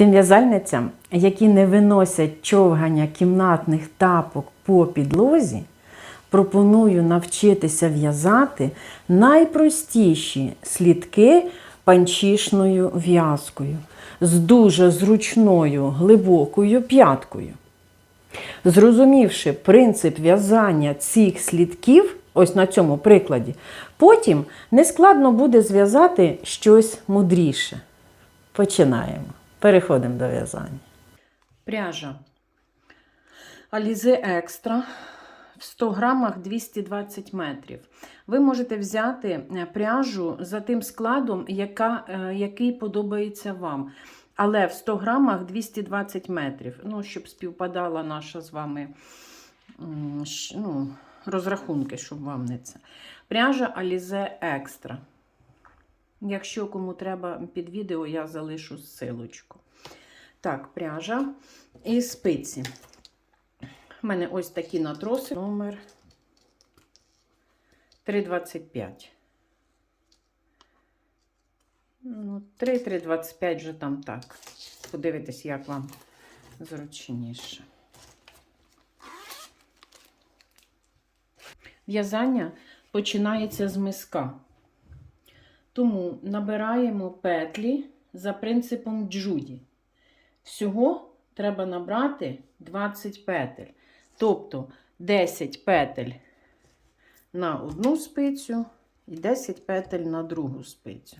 Тим в'язальницям, які не виносять човгання кімнатних тапок по підлозі, пропоную навчитися в'язати найпростіші слідки панчішною в'язкою з дуже зручною глибокою п'яткою. Зрозумівши принцип в'язання цих слідків, ось на цьому прикладі, потім нескладно буде зв'язати щось мудріше. Починаємо. Переходимо до в'язання. Пряжа. Alize Екстра в 100 грамах 220 метрів. Ви можете взяти е, пряжу за тим складом, яка, е, який подобається вам. Але в 100 грамах 220 метрів. Ну, щоб співпадала наша з вами ну, розрахунки, щоб вам не це. Пряжа Alize Екстра. Якщо кому треба під відео, я залишу ссылочку. Так, пряжа і спиці. У мене ось такі натроси. Номер 325. Ну, 3, 3,25 вже там так. Подивитись, як вам зручніше. В'язання починається з миска. Тому набираємо петлі за принципом джуді. Всього треба набрати 20 петель. Тобто 10 петель на одну спицю і 10 петель на другу спицю.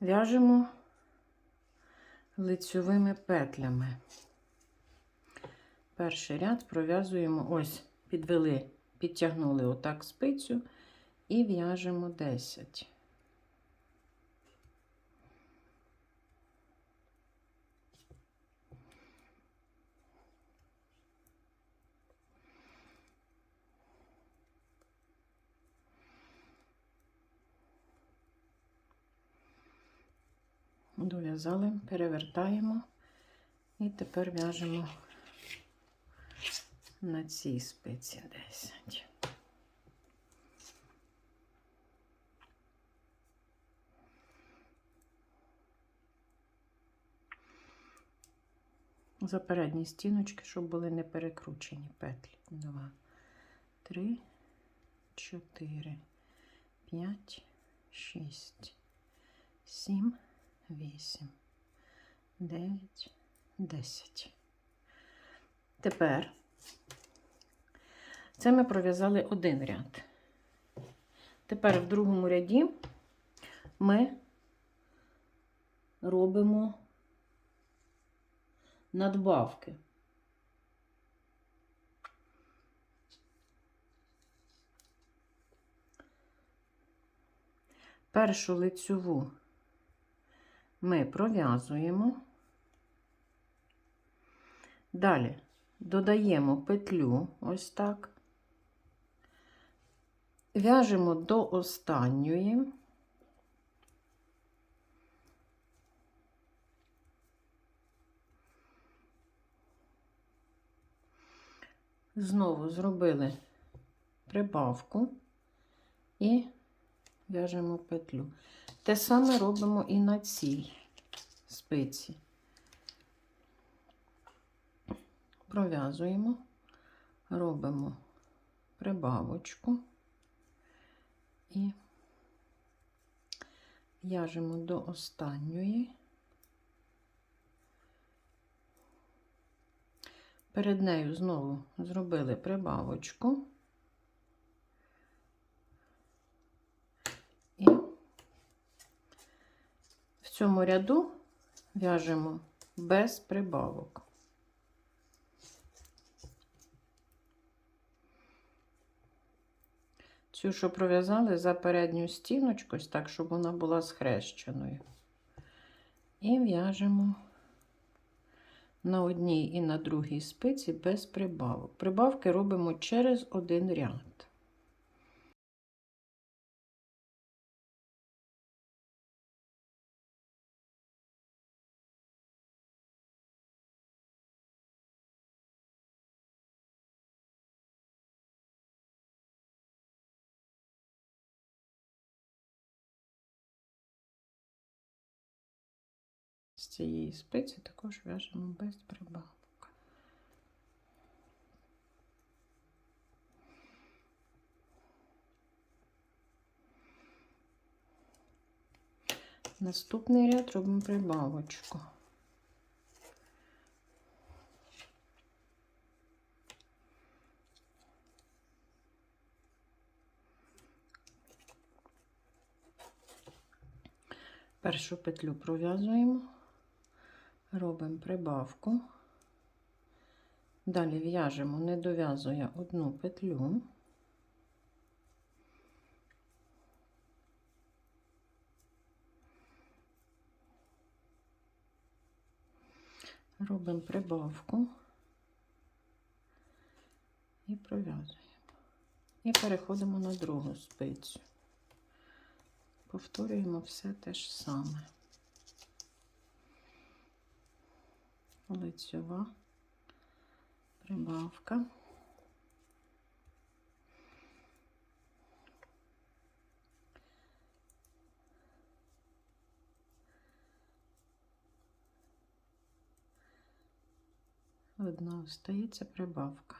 В'яжемо лицьовими петлями. Перший ряд пров'язуємо, ось, підвели, підтягнули отак спицю і в'яжемо 10. дов'язали, перевертаємо і тепер в'яжемо на цій спиці 10. За передні стіночки, щоб були не перекручені петлі. 2, 3, 4, 5, 6, 7, вісім, дев'ять, десять. Тепер це ми пров'язали один ряд. Тепер в другому ряді ми робимо надбавки. Першу лицьову ми пров'язуємо. Далі додаємо петлю ось так, в'яжемо до останньої. Знову зробили прибавку і в'яжемо петлю. Те саме робимо і на цій спиці. Пров'язуємо, робимо прибавочку і в'яжемо до останньої. Перед нею знову зробили прибавочку. І в цьому ряду в'яжемо без прибавок. Цю, що пров'язали за передню стіночку, ось так, щоб вона була схрещеною. І в'яжемо на одній і на другій спиці без прибавок. Прибавки робимо через один ряд. Цієї спиці також в'яжемо без прибавок. Наступний ряд робимо прибавочку. Першу петлю пров'язуємо, робимо прибавку. Далі в'яжемо, не дов'язує одну петлю. Робимо прибавку і пров'язуємо. І переходимо на другу спицю. Повторюємо все те ж саме. Лицьова прибавка. Одна остається прибавка.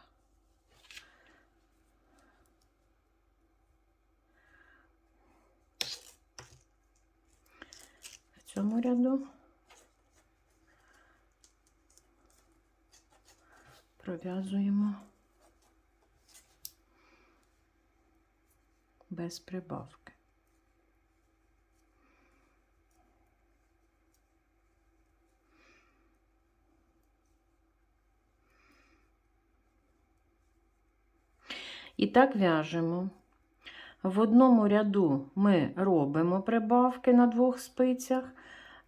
В цьому ряду пров'язуємо без прибавки. І так в'яжемо. В одному ряду ми робимо прибавки на двох спицях,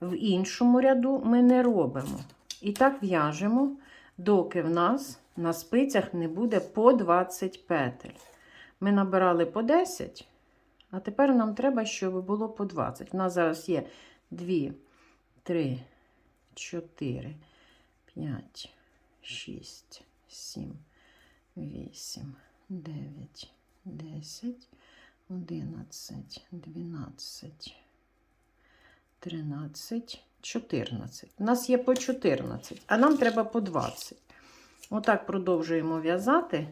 в іншому ряду ми не робимо. І так в'яжемо, доки в нас на спицях не буде по 20 петель. Ми набирали по 10, а тепер нам треба, щоб було по 20. У нас зараз є 2, 3, 4, 5, 6, 7, 8, 9, 10, 11, 12, 13, 14. У нас є по 14, а нам треба по 20. Отак продовжуємо в'язати,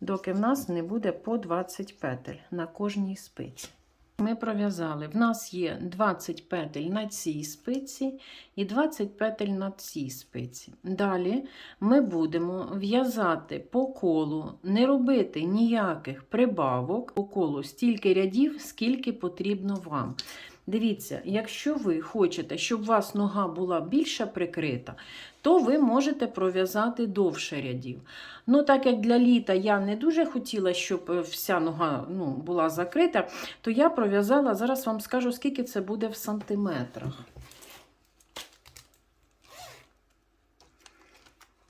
доки в нас не буде по 20 петель на кожній спиці. Ми пров'язали. В нас є 20 петель на цій спиці і 20 петель на цій спиці. Далі ми будемо в'язати по колу, не робити ніяких прибавок по колу стільки рядів, скільки потрібно вам. Дивіться, якщо ви хочете, щоб у вас нога була більше прикрита, то ви можете пров'язати довше рядів. Ну, так як для літа я не дуже хотіла, щоб е, вся нога ну, була закрита, то я пров'язала, зараз вам скажу, скільки це буде в сантиметрах.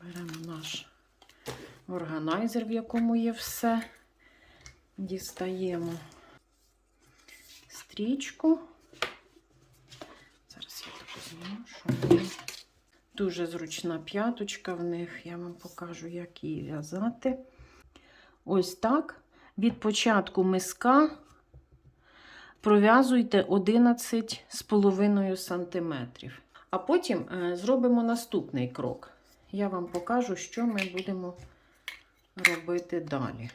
Беремо наш органайзер, в якому є все. Дістаємо стрічку. Зараз я таку зніму, щоб вони дуже зручна п'яточка в них. Я вам покажу, як її в'язати. Ось так. Від початку миска пров'язуйте 11,5 см. А потім е, зробимо наступний крок. Я вам покажу, що ми будемо робити далі.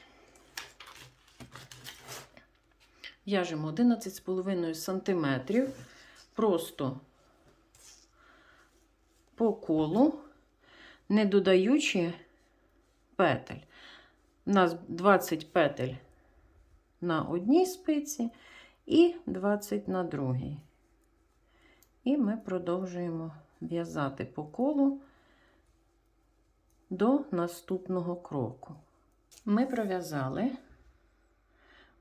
В'яжемо 11,5 см просто по колу. не додаючи петель. У нас 20 петель на одній спиці і 20 на другій. І ми продовжуємо в'язати по колу до наступного кроку. Ми пров'язали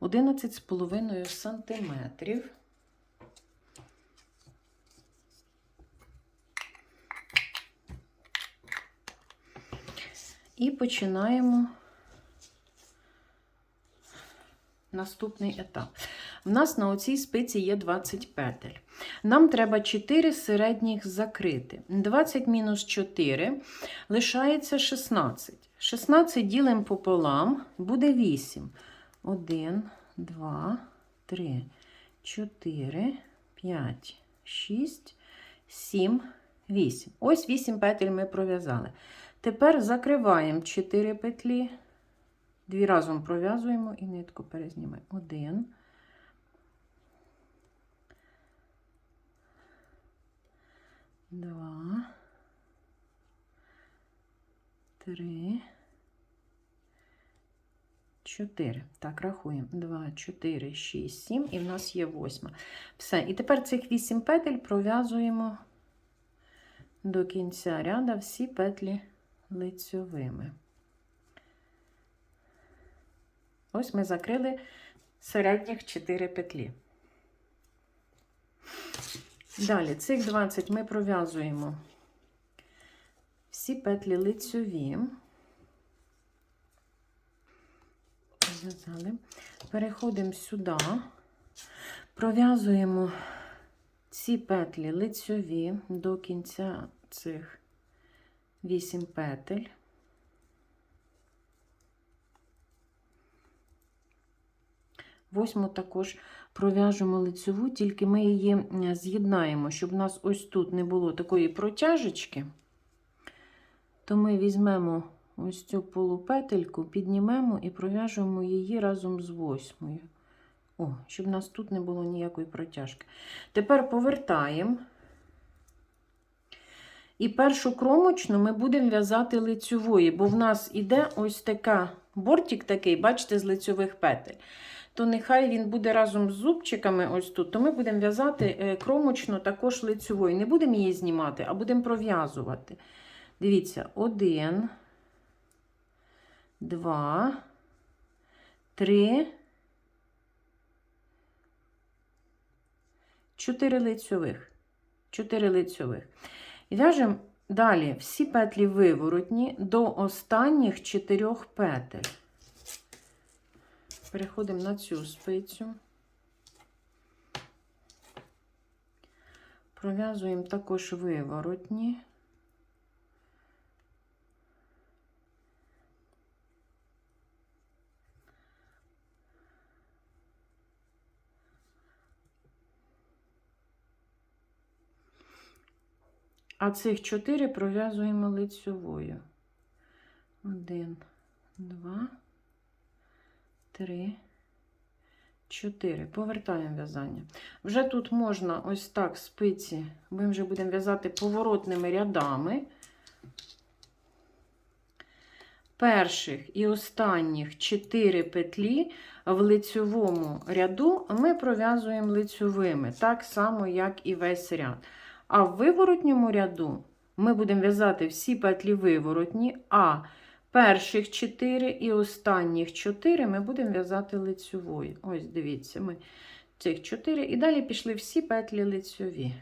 11,5 сантиметрів. І починаємо наступний етап. У нас на оцій спиці є 20 петель. Нам треба 4 середніх закрити. 20 мінус 4 лишається 16. 16 ділимо пополам, буде 8. 1, 2, 3, 4, 5, 6, 7, 8. Ось 8 петель ми пров'язали. Тепер закриваємо 4 петлі, дві разом пров'язуємо і нитку перезнімаємо. 1, Два, три, чотири. Так, рахуємо. Два, чотири, шість, сім, і в нас є восьма. Все. І тепер цих вісім петель пров'язуємо до кінця ряда всі петлі лицьовими. Ось ми закрили середніх 4 петлі. Далі цих 20 ми пров'язуємо всі петлі лицьові. Переходимо сюди, пров'язуємо ці петлі лицьові до кінця цих 8 петель. Восьму також пров'яжемо лицьову, тільки ми її е, з'єднаємо, щоб у нас ось тут не було такої протяжечки, то ми візьмемо ось цю полупетельку, піднімемо і пров'яжемо її разом з восьмою. О, щоб у нас тут не було ніякої протяжки. Тепер повертаємо. І першу кромочну ми будемо в'язати лицьової, бо в нас іде ось така бортик такий, бачите, з лицьових петель то нехай він буде разом з зубчиками ось тут, то ми будемо в'язати е, кромочну також лицьовою. Не будемо її знімати, а будемо пров'язувати. Дивіться, один, два, три, чотири лицьових. Чотири лицьових. В'яжемо далі всі петлі виворотні до останніх чотирьох петель. Переходимо на цю спицю. Пров'язуємо також виворотні. А цих чотири пров'язуємо лицьовою. Один, два. Три, чотири. Повертаємо в'язання. Вже тут можна ось так спиці, ми вже будемо в'язати поворотними рядами. Перших і останніх 4 петлі в лицьовому ряду ми пров'язуємо лицьовими, так само, як і весь ряд. А в виворотньому ряду ми будемо в'язати всі петлі виворотні, а Перших 4 і останніх 4 ми будемо в'язати лицьовою. Ось, дивіться, ми цих 4 і далі пішли всі петлі лицьові.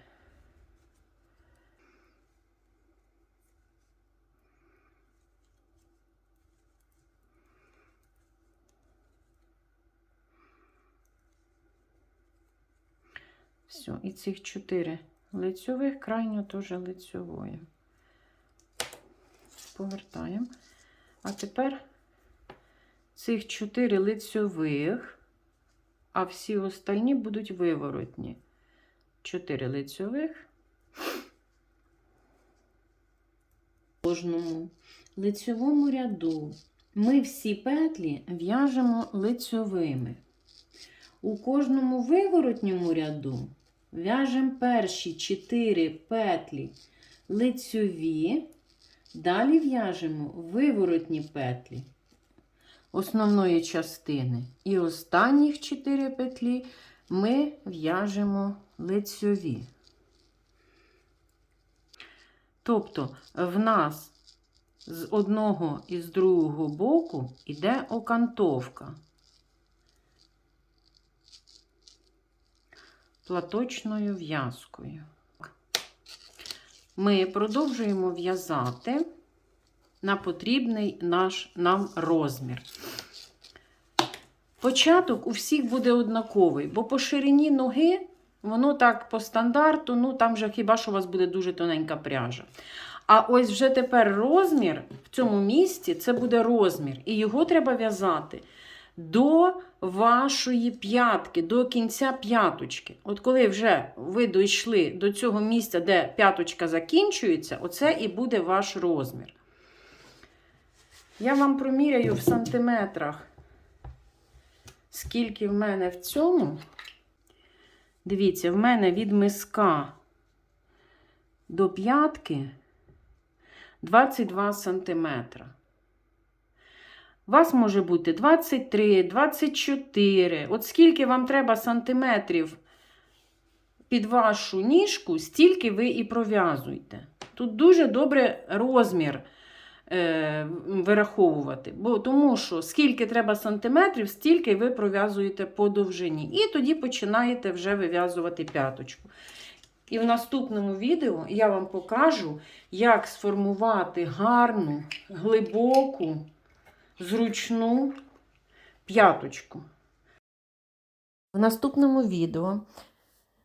Все, і цих 4 лицьових, крайньо теж лицьовою. Повертаємо. А тепер цих 4 лицьових, а всі остальні будуть виворотні. 4 лицьових. Кожному лицьовому ряду ми всі петлі в'яжемо лицьовими. У кожному виворотньому ряду в'яжемо перші 4 петлі лицьові Далі в'яжемо виворотні петлі основної частини. І останніх 4 петлі ми в'яжемо лицьові. Тобто в нас з одного і з другого боку йде окантовка платочною в'язкою. Ми продовжуємо в'язати на потрібний наш нам розмір. Початок у всіх буде однаковий, бо по ширині ноги воно так по стандарту, ну там вже хіба що у вас буде дуже тоненька пряжа. А ось вже тепер розмір в цьому місці це буде розмір, і його треба в'язати до вашої п'ятки, до кінця п'яточки. От коли вже ви дійшли до цього місця, де п'яточка закінчується, оце і буде ваш розмір. Я вам проміряю в сантиметрах, скільки в мене в цьому. Дивіться, в мене від миска до п'ятки 22 сантиметра. Вас може бути 23, 24. От скільки вам треба сантиметрів під вашу ніжку, стільки ви і пров'язуйте. Тут дуже добре розмір е, вираховувати, бо тому що скільки треба сантиметрів, стільки ви пров'язуєте по довжині. І тоді починаєте вже вив'язувати п'яточку. І в наступному відео я вам покажу, як сформувати гарну, глибоку, зручну п'яточку. В наступному відео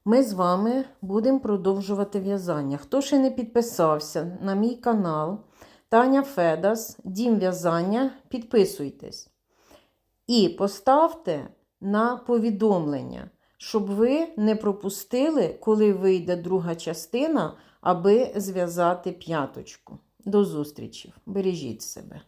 ми з вами будемо продовжувати в'язання. Хто ще не підписався на мій канал Таня Федас, Дім в'язання, підписуйтесь. І поставте на повідомлення, щоб ви не пропустили, коли вийде друга частина, аби зв'язати п'яточку. До зустрічі! Бережіть себе!